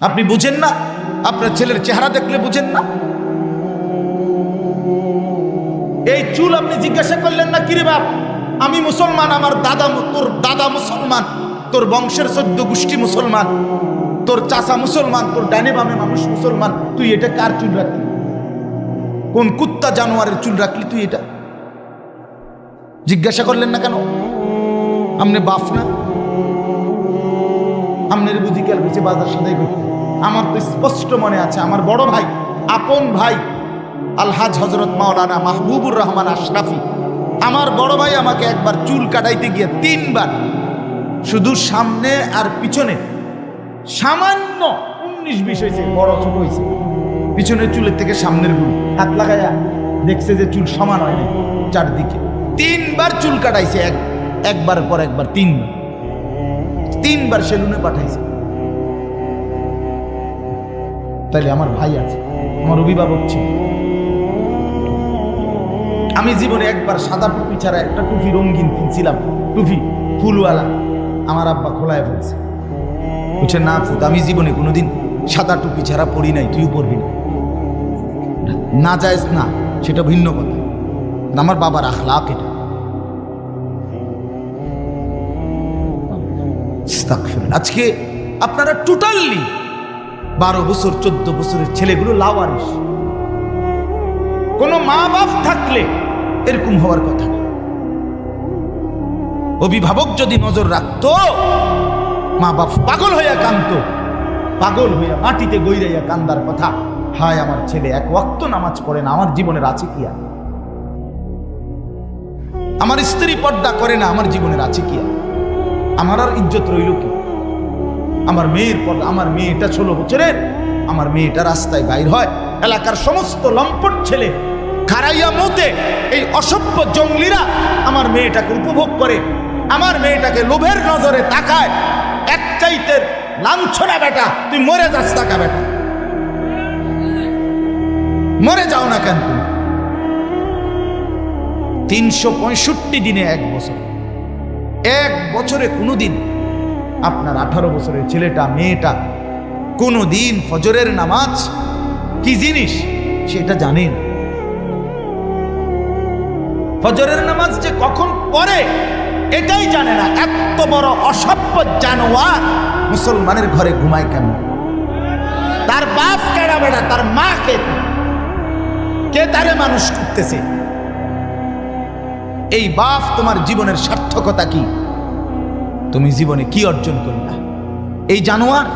আপনি বুঝেন না? আপনার ছেলের চেহারা দেখলে বুঝেন না? এই চুল আপনি জিজ্ঞাসা করলেন না, কিরে বাপ, আমি মুসলমান, আমার দাদা তোর দাদা মুসলমান, তোর বংশের সদ্য গোষ্ঠী মুসলমান, তোর চাচা মুসলমান, তোর ডানে বামে মানুষ মুসলমান, তুই এটা কার চুল রাখলি? কোন কুত্তা জানোয়ারের চুল রাখলি তুই এটা? জিজ্ঞাসা করলেন না কেন? আমনে বাপ না? আমনের বুদ্ধি কাল বেঁচে বাজার সদাই করতে আমার তো স্পষ্ট মনে আছে, আমার বড় ভাই, আপন ভাই, আলহাজ হজরত মাওলানা মাহবুবুর রহমান আশরাফি। আমার বড় ভাই আমাকে একবার চুল কাটাইতে গিয়ে তিনবার, শুধু সামনে আর পিছনে, সামান্য উনিশ বিশ হয়েছে, বড় ছোট হয়েছে। পিছনের চুলের থেকে সামনেরগুলো হাত লাগাইয়া দেখছে যে চুল সমান হয় না চারদিকে। তিনবার চুল কাটাইছে, এক একবার পর একবার, তিনবার। তিনবার সেলুনে পাঠাইছে। তাইলে আমার ভাই আছে, আমার অভিভাবক ছিল। আমি জীবনে একবার সাদা টুপি ছাড়া একটা টুপি রঙিন কিনছিলাম। টুপি ফুলওয়ালা, আমার আব্বা খোলায় ফেলছে বলছে না ফুত, আমি জীবনে কোনোদিন সাদা টুপি ছাড়া পড়ি নাই, তুইও পড়বি না। না যায়জ না, সেটা ভিন্ন কথা। আমার বাবার আখলাক এটা। আস্তাগফিরুল্লাহ। আজকে আপনারা টোটালি বারো বছর, চোদ্দ বছরের ছেলেগুলো লাওয়ারিস কোনো মা বাপ থাকলে এরকম হওয়ার কথা অভিভাবক যদি নজর রাখতো মা বাপ পাগল হইয়া কান্ত পাগল হইয়া মাটিতে গৈরাইয়া কান্দার কথা, হায় আমার ছেলে, এক ওয়াক্ত নামাজ পড়ে না, আমার জীবনের আছে কি আমার স্ত্রী পর্দা করে না, আমার জীবনের আছে কি আমার আর ইজ্জত রইল কি? আমার মেয়ের পর আমার মেয়েটা ষোলো বছরের, আমার মেয়েটা রাস্তায় বাইর হয়, এলাকার সমস্ত লম্পট ছেলে খারাইয়া মতে এই অসভ্য জঙ্গলিরা আমার মেয়েটাকে উপভোগ করে, আমার মেয়েটাকে লোভের নজরে তাকায়। এক চাইতে লাঞ্ছনা বেটা, তুই মরে যাস তাকা বেটা। মরে যাও না কেন তুমি? তিনশো পঁয়ষট্টি দিনে এক বছর। এক বছরে কোনো দিন আপনার আঠারো বছরের ছেলেটা, মেয়েটা কোনো দিন ফজরের নামাজ কি জিনিস সেটা জানেন ফজরের নামাজ যে কখন পড়ে, এটাই জানে না। এত বড় অসভ্য জানোয়ার মুসলমানের ঘরে ঘুমায় কেন? তার বাপ কেনা বেড়া? তার মা কে? কে তারে মানুষ করতেছে? এই বাপ তোমার জীবনের সার্থকতা কি? তুমি জীবনে কি অর্জন করলা? এই জানোয়ার